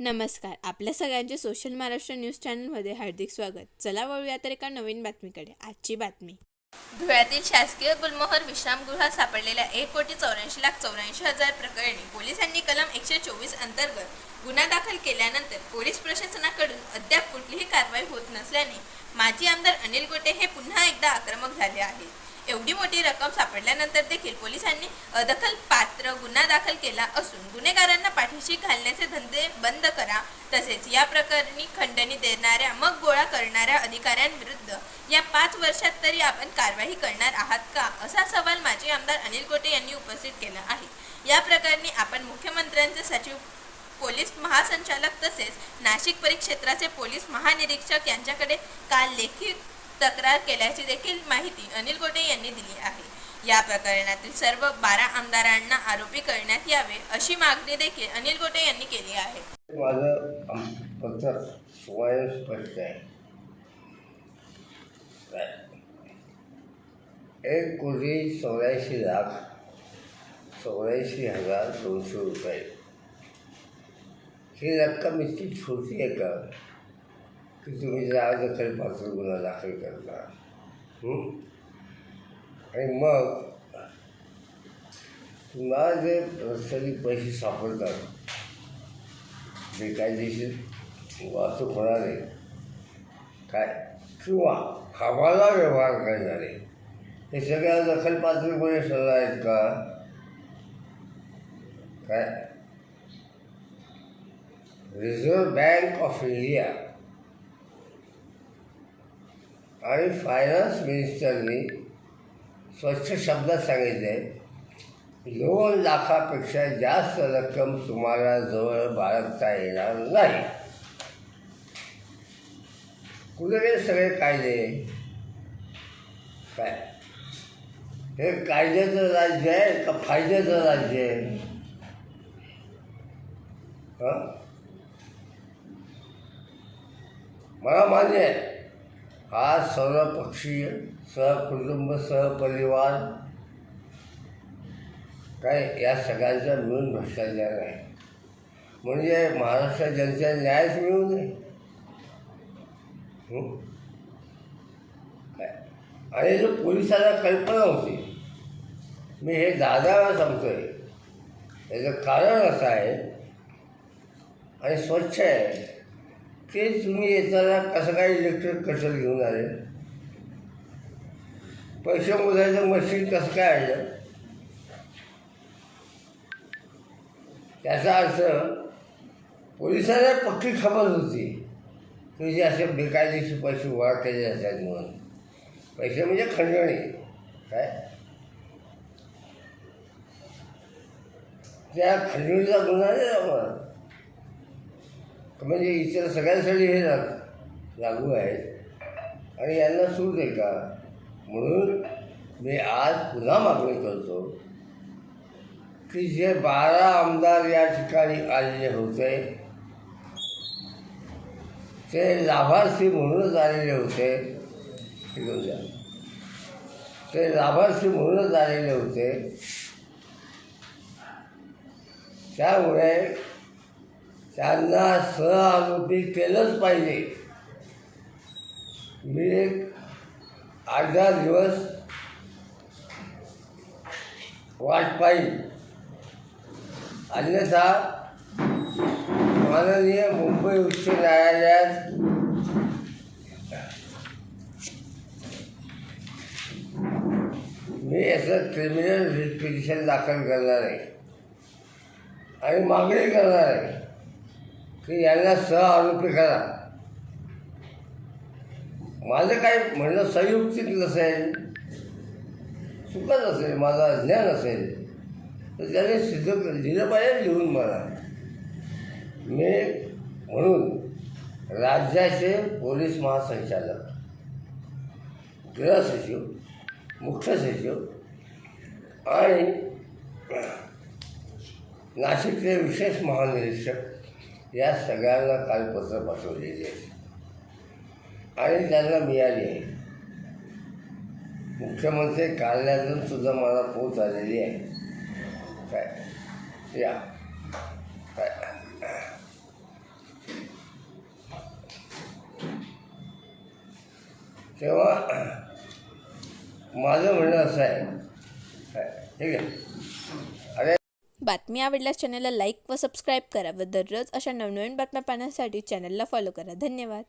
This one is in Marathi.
नमस्कार. आपल्या सगळ्यांचे सोशल महाराष्ट्र न्यूज चॅनलमध्ये हार्दिक स्वागत. चला वळूया तर एका नवीन बातमीकडे. आजची बातमी. धुळ्यातील शासकीय गुलमोहर विश्रामगृहात सापडलेल्या एक कोटी चौऱ्याऐंशी लाख चौऱ्याऐंशी हजार प्रकरणी पोलिसांनी कलम एकशे चोवीस अंतर्गत गुन्हा दाखल केल्यानंतर पोलीस प्रशासनाकडून अद्याप कुठलीही कारवाई होत नसल्याने माजी आमदार अनिल गोटे हे पुन्हा एकदा आक्रमक झाले आहेत. एवढी मोठी रक्कम सापडल्यानंतर देखील पोलिसांनी अदखल पात्र गुन्हा दाखल केला असून गुन्हेगारांना पाठीशी घालण्याचे धंदे बंद तसेच या प्रकरणी खंडणी देणाऱ्या मग गोळा करणाऱ्या अधिकाऱ्यांविरुद्ध या पाच वर्षात तरी आपण कारवाई करणार आहात का? असा सवाल माजी आमदार अनिल गोटे यांनी उपस्थित केला आहे. या प्रकरणी आपण मुख्यमंत्र्यांचे सचिव पोलीस महासंचालक तसेच नाशिक परिक्षेत्राचे पोलीस महानिरीक्षक यांच्याकडे काल लेखी तक्रार केल्याची देखील माहिती अनिल गोटे यांनी दिली आहे. या प्रकरणातील सर्व बारा आमदारांना आरोपी करण्यात यावे अशी मागणी देखील अनिल गोटे यांनी केली आहे. माझं आम- फक्त स्वयं आहे. एक कोटी चौऱ्याऐंशी लाख चौऱ्याऐंशी हजार दोनशे रुपये. ही रक्कम इतकी छोटी आहे का? की तुम्ही जर दखल पात्र गुन्हा दाखल करता. आणि मग तुम्हाला जे रस्त्याने पैसे सापडतात बेकायदेशीर वाहतूक होणारे काय? किंवा हवाला व्यवहार करणारे हे सगळ्या दखलपात्र कोणी सल्ला आहेत का? काय? रिझर्व्ह बँक ऑफ इंडिया आणि फायनान्स मिनिस्टरनी स्वच्छ शब्दात सांगितले दोन लाखापेक्षा जास्त रक्कम तुम्हाला जवळ बाळगता येणार नाही. कुठे सगळे कायदे? काय? हे कायद्याचं राज्य आहे का फायद्याचं राज्य आहे? हं? मला मान्य आहे. हा सर्वपक्षीय सहकुटुंब सहपरिवार काय या सगळ्यांचा मिळून भ्रष्टाचार आहे. म्हणजे महाराष्ट्र जनतेला न्यायच मिळू नये काय? आणि जो पोलिसाला कल्पना होती मी हे दादाला सांगतोय. याचं कारण असं आहे आणि स्वच्छ आहे की तुम्ही येताना कसं काय इलेक्ट्रिक कटर घेऊन आले? पैसे मोजायचं मशीन कसं काय आणलं? त्याचा अर्थ पोलिसांना पक्की खबर होती की जे असे बेकायदेशीर पैसे गोळा केले जातात म्हणून. पैसे म्हणजे खंडणी काय? त्या खंडणीचा गुन्हा नाही लागणार म्हणजे इतर सगळ्यांसाठी हे लाग लागू आहे. आणि यांना सूट आहे का? म्हणून मी आज पुन्हा मागणी करतो. की जे बारा आमदार या ठिकाणी आलेले होते ते लाभार्थी म्हणूनच आलेले होते. ते लाभार्थी म्हणूनच आलेले होते. त्यामुळे त्यांना सहआरोपी केलंच पाहिजे. मी एक आठ दहा दिवस वाट पाहिजे अन्यथा माननीय मुंबई उच्च न्यायालयात मी याचं क्रिमिनल रिट पिटिशन दाखल करणार आहे. आणि मागणी करणार आहे की यांना सह आरोपी करा. माझं काय म्हणणं संयुक्तिक नसेल चुकत असेल माझा ज्ञान असेल तर त्याने सिद्ध कर- पाहिजे लिहून मला मी म्हणून राज्याचे पोलीस महासंचालक गृहसचिव मुख्य सचिव आणि नाशिकचे विशेष महानिरीक्षक या सगळ्यांना काल पत्र पाठवलेली आहे आणि त्यांना मिळाली आहे. मुख्यमंत्री कार्यालयातून सुद्धा मला पोच आलेली आहे. Right. Yeah. तेव्हा माझं म्हणणं असं आहे. ठीक आहे. अरे बातमी आवडल्यास चॅनलला लाईक व सबस्क्राईब करा व दररोज अशा नवनवीन बातम्या पाहण्यासाठी चॅनलला फॉलो करा. धन्यवाद.